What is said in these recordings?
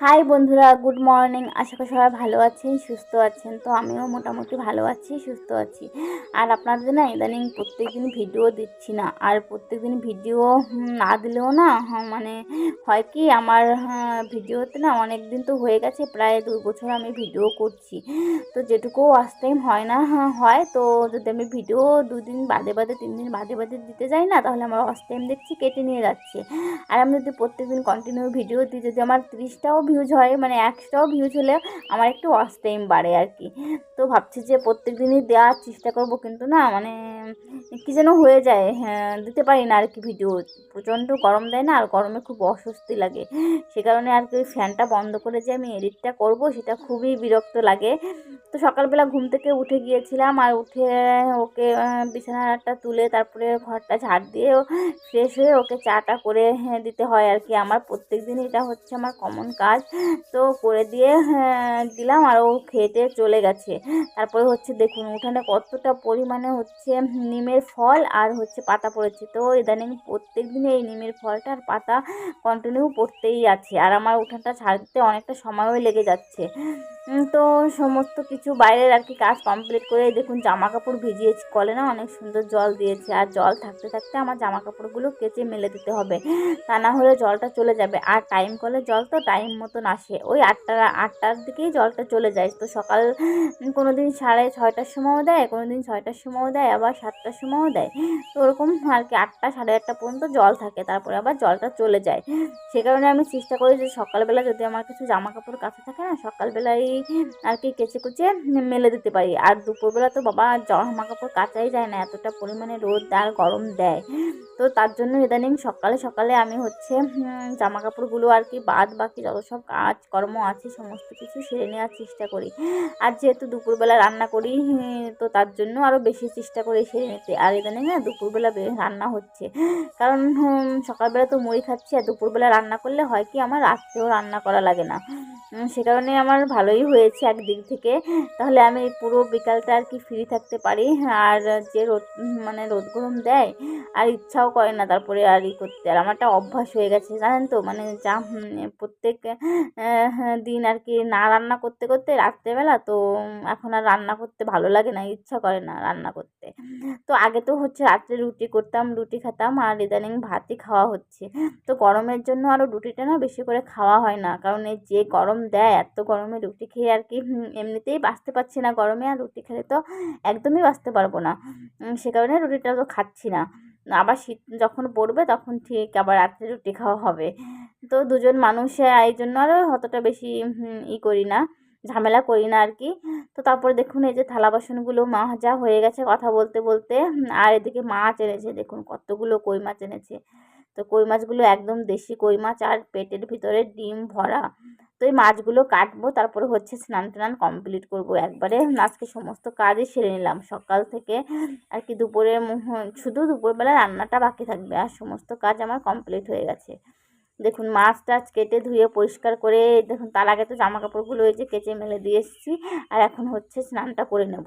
High বন্ধুরা good morning আশা করি সবাই ভালো আছেন সুস্থ আছেন। তো আমিও মোটামুটি ভালো আছি সুস্থ আছি। আর আপনাদের না ইদানিং প্রত্যেক দিন ভিডিও দিচ্ছি না। আর প্রত্যেক দিন ভিডিও না দিলেও না হ্যাঁ, মানে হয় কি আমার হ্যাঁ, ভিডিওতে না অনেক দিন তো হয়ে গেছে প্রায় দু বছর আমি ভিডিও করছি। তো যেটুকু ওয়াচ টাইম হয় না হ্যাঁ, হয় তো যদি আমি ভিডিও দুদিন বাদে বাদে তিন দিন বাদে বাদে দিতে যাই না তাহলে আমার ওয়াচ টাইম দেখছি কেটে নিয়ে যাচ্ছে। আর আমি যদি প্রত্যেকদিন কন্টিনিউ ভিডিও দিই যদি আমার তিরিশটাও ভিউজ হয় মানে একশোটাও ভিউজ হলে আমার একটু ওয়াচ টাইম বাড়ে আর কি তো ভাবছি যে প্রত্যেক দিনই দেওয়ার চেষ্টা করব কিন্তু না মানে কী যেন হয়ে যায় হ্যাঁ দিতে পারি না আর কি ভিডিও প্রচণ্ড গরম দেয় না আর গরমে খুব অস্বস্তি লাগে। সে কারণে আর কি ফ্যানটা বন্ধ করে যে আমি এডিটটা করব সেটা খুবই বিরক্ত লাগে। তো সকালবেলা ঘুম থেকে উঠে গিয়েছিলাম আর উঠে ওকে বিছানাটা তুলে তারপরে ঘরটা ঝাড় দিয়ে ফ্রেশ হয়ে ওকে চাটা করে হ্যাঁ, দিতে হয় আর কি আমার প্রত্যেক দিন এটা হচ্ছে আমার কমন কাজ। তো করে দিয়ে হ্যাঁ, দিলাম আর ও খেতে চলে গেছে। তারপরে হচ্ছে দেখুন উঠানে কতটা পরিমাণে হচ্ছে নিমের ফল আর হচ্ছে পাতা পড়েছে। তো ইদানিং প্রত্যেক দিনে এই নিমের ফলটা আর পাতা কন্টিনিউ পড়তেই আছে। আর আমার উঠানটা ছাড়তে অনেকটা সময়ও লেগে যাচ্ছে। তো সমস্ত কিছু বাইরের আর কি কাজ কমপ্লিট করে দেখুন জামা কাপড় ভিজিয়েছি। কলে না অনেক সুন্দর জল দিয়েছে আর জল থাকতে থাকতে আমার জামা কাপড়গুলো কেচে মেলে দিতে হবে। তা না হলে জলটা চলে যাবে। আর টাইম কলে জল তো টাইম মতন আসে। ওই আটটা, আটটার দিকেই জলটা চলে যায়। তো সকাল কোনো দিন সাড়ে ছয়টার সময়ও দেয় কোনো দিন ছয়টার সময়ও দেয়, আবার সাতটার সময়ও দেয়। তো ওরকম আর কি আটটা, সাড়ে আটটা পর্যন্ত জল থাকে। তারপরে আবার জলটা চলে যায়। সে কারণে আমি চেষ্টা করি যে সকালবেলা যদি আমার কিছু জামা কাপড় কাছে থাকে না সকালবেলায় আর কি কেচে কুচে মেলে দিতে পারি। আর দুপুরবেলা তো বাবা জামা কাপড় কাচাই যায় না, এতটা পরিমাণে রোদ আর গরম দেয়। তো তার জন্য ইদানিং সকালে সকালে আমি হচ্ছে জামা কাপড়গুলো আর কি বাদ বাকি যত সব কাজ কর্ম আছে, সমস্ত কিছু সেরে নেওয়ার চেষ্টা করি। আর যেহেতু দুপুরবেলা রান্না করি, তো তার জন্য আরও বেশি চেষ্টা করি সেরে নিতে। আর ইদানিং না দুপুরবেলা রান্না হচ্ছে। কারণ সকালবেলা তো মুড়ি খাচ্ছি, আর দুপুরবেলা রান্না করলে হয় কি আমার রাত্রেও রান্না করা লাগে না। সে কারণে আমার ভালোই হয়েছে একদিক থেকে। তাহলে আমি পুরো বিকালটা আর কি ফ্রি থাকতে পারি? আর যে রোদ মানে রোদ গরম দেয়, আর ইচ্ছাও করে না তারপরে আর ই করতে। আর আমারটা অভ্যাস হয়ে গেছে, জানেন তো? মানে যা প্রত্যেক দিন আর কি না রান্না করতে করতে রাত্রেবেলা তো, এখন আর রান্না করতে ভালো লাগে না, ইচ্ছা করে না রান্না করতে। তো আগে তো হচ্ছে রাত্রে রুটি করতাম, রুটি খেতাম, আর ইদানিং ভাতই খাওয়া হচ্ছে। তো গরমের জন্য আরও রুটিটা না বেশি করে খাওয়া হয় না। কারণ এই যে গরম দেয়। এত গরমে রুটি খেয়ে আর কি এমনিতেই বাঁচতে পারছি না গরমে। আর রুটি খেলে তো একদমই বাঁচতে পারব না। সে কারণে রুটিটা তো খাচ্ছি না। আবার শীত যখন পড়বে তখন ঠিক আবার রাত্রে রুটি খাওয়া হবে। তো দুজন মানুষে, এই জন্য আরও অতটা বেশি ই করি না, ঝামেলা করি না আর কি। তো তারপরে দেখুন এই যে থালা বাসনগুলো মাজা হয়ে গেছে কথা বলতে বলতে। আর এদিকে মাছ এনেছে, দেখুন কতগুলো কই মাছ এনেছে। তো কই মাছগুলো একদম দেশি কই মাছ আর পেটের ভিতরে ডিম ভরা। তো এই মাছগুলো কাটবো, তারপরে হচ্ছে স্নান টান কমপ্লিট করব। একবারে আজকে সমস্ত কাজই সেরে নিলাম। সকাল থেকে আর কি দুপুরে শুধু দুপুরবেলা রান্নাটা বাকি থাকবে আর সমস্ত কাজ আমার কমপ্লিট হয়ে গেছে। দেখুন মাছ টাছ কেটে ধুয়ে পরিষ্কার করে, দেখুন, তার আগে তো জামা কাপড়গুলো এই যে কেচে মেলে দিয়ে এসেছি আর এখন হচ্ছে স্নানটা করে নেব।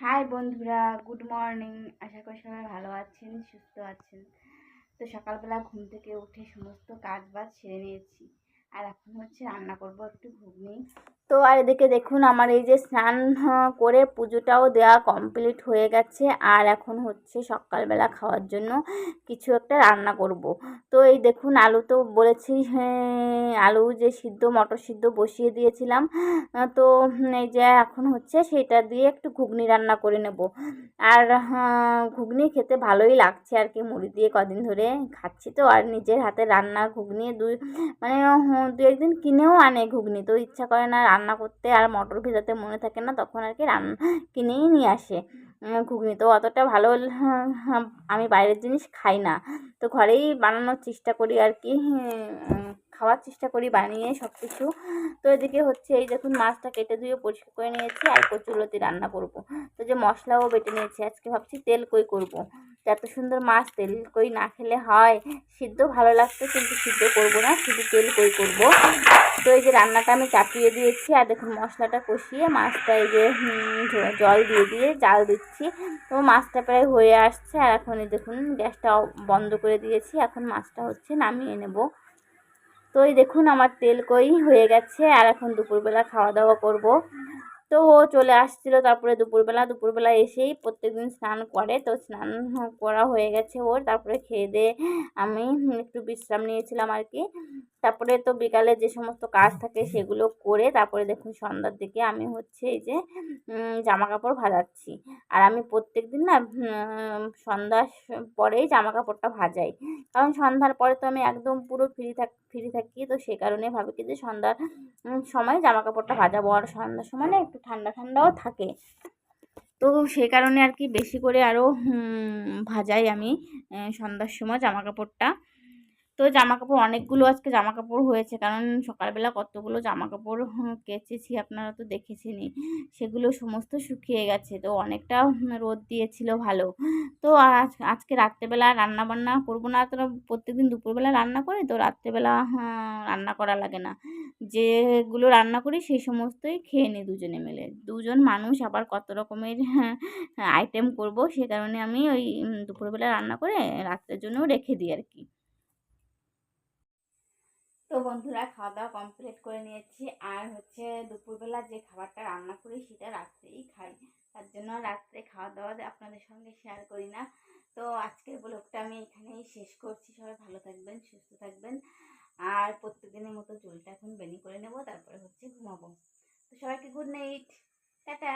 হাই বন্ধুরা, গুড মর্নিং। আশা করি সবাই ভালো আছেন, সুস্থ আছেন। তো সকালবেলা ঘুম থেকে উঠে সমস্ত কাজ বাজ সেরে নিয়েছি। আর এখন হচ্ছে রান্না করব একটু ঘুগনি। তো আর এদিকে দেখুন আমার এই যে স্নান করে পুজোটাও দেওয়া কমপ্লিট হয়ে গেছে। আর এখন হচ্ছে সকালবেলা খাওয়ার জন্য কিছু একটা রান্না করব। তো এই দেখুন আলু তো বলেছি হ্যাঁ, আলু যে সিদ্ধ মটর সিদ্ধ বসিয়ে দিয়েছিলাম। তো এই যে এখন হচ্ছে সেটা দিয়ে একটু ঘুগনি রান্না করে নেব। আর হ্যাঁ, ঘুগনি খেতে ভালোই লাগছে আর কি মুড়ি দিয়ে কদিন ধরে খাচ্ছি তো। আর নিজের হাতে রান্না ঘুগনি দুই মানে দু একদিন কিনেও আনে ঘুগনি। তো ইচ্ছা করে না রান্না করতে আর মটর ভেজাতে মনে থাকে না, তখন আর কি রান্না কিনেই নিয়ে আসে। ঘুগনি তো অতটা ভালো আমি বাইরের জিনিস খাই না। তো ঘরেই বানানোর চেষ্টা করি আর কি খাওয়ার চেষ্টা করি, বানিয়ে সব কিছু তো এদিকে হচ্ছে এই দেখুন, মাছটা কেটে ধুয়ে পরিষ্কার করে নিয়েছি আর কচুলতি রান্না করব। তো যে মশলাও বেটে নিয়েছি, আজকে ভাবছি তেল কই করব। এত সুন্দর মাছ, তেল কই না খেলে হয়। সিদ্ধ ভালো লাগতো কিন্তু সিদ্ধ করব না, শুধু তেল কই করব। তো এই যে রান্নাটা আমি চাপিয়ে দিয়েছি, আর দেখুন মশলাটা কষিয়ে মাছটা এই যে জল দিয়ে দিয়ে জাল দিচ্ছি। তো মাছটা প্রায় হয়ে আসছে, আর এখন এই দেখুন, গ্যাসটা বন্ধ করে দিয়েছি। এখন মাছটা হচ্ছে নামিয়ে নেব। তো এই দেখুন আমার তেল কই হয়ে গেছে আর এখন দুপুরবেলা খাওয়া দাওয়া করব। তো ও চলে আসছিল তারপরে দুপুরবেলা। দুপুরবেলা এসেই প্রত্যেকদিন স্নান করে। তো স্নান করা হয়ে গেছে ওর। তারপরে খেয়ে দিয়ে আমি একটু বিশ্রাম নিয়েছিলাম আর কি। তারপরে তো বিকালে যে সমস্ত কাজ থাকে সেগুলো করে তারপরে দেখুন সন্ধ্যার দিকে আমি হচ্ছে এই যে জামা কাপড় ভাজাচ্ছি। আর আমি প্রত্যেক দিন না সন্ধ্যার পরেই জামা কাপড়টা ভাজাই। কারণ সন্ধ্যার পরে তো আমি একদম পুরো ফ্রি থাক ফ্রি থাকি। তো সে কারণে ভাবি কি যে সন্ধ্যার সময় জামা কাপড়টা ভাজাবো। আর সন্ধ্যার সময় না একটু ঠান্ডা ঠান্ডাও থাকে। তো সেই কারণে আর কি বেশি করে আরও ভাজাই আমি সন্ধ্যার সময় জামা কাপড়টা তো জামা কাপড় অনেকগুলো আজকে জামা কাপড় হয়েছে কারণ সকালবেলা কতগুলো জামা কাপড় কেচেছি আপনারা তো দেখেছেনই। সেগুলো সমস্ত শুকিয়ে গেছে তো অনেকটা রোদ দিয়েছিল ভালো। তো আজ আজকে রাত্রেবেলা রান্না বান্না করব না তো প্রত্যেকদিন দুপুরবেলা রান্না করি তো রাত্রেবেলা হ্যাঁ, রান্না করা লাগে না। যেগুলো রান্না করি সেই সমস্তই খেয়ে নিই দুজনে মিলে। দুজন মানুষ আবার কত রকমের আইটেম করব সে কারণে আমি ওই দুপুরবেলা রান্না করে রাত্রের জন্যও রেখে দিই আর কি। তো বন্ধুরা খাওয়া দাওয়া কমপ্লিট করে নিয়েছি। আর হচ্ছে দুপুরবেলা যে খাবারটা রান্না করি সেটা রাত্রেই খাই। তার জন্য রাত্রে খাওয়া দাওয়া আপনাদের সঙ্গে শেয়ার করি না। তো আজকের ব্লগটা আমি এখানেই শেষ করছি। সবাই ভালো থাকবেন, সুস্থ থাকবেন। আর প্রত্যেকদিনের মতো চুলটা এখন বেনি করে নেব, তারপরে হচ্ছে ঘুমাবো। তো সবাইকে গুড নাইট টাটা।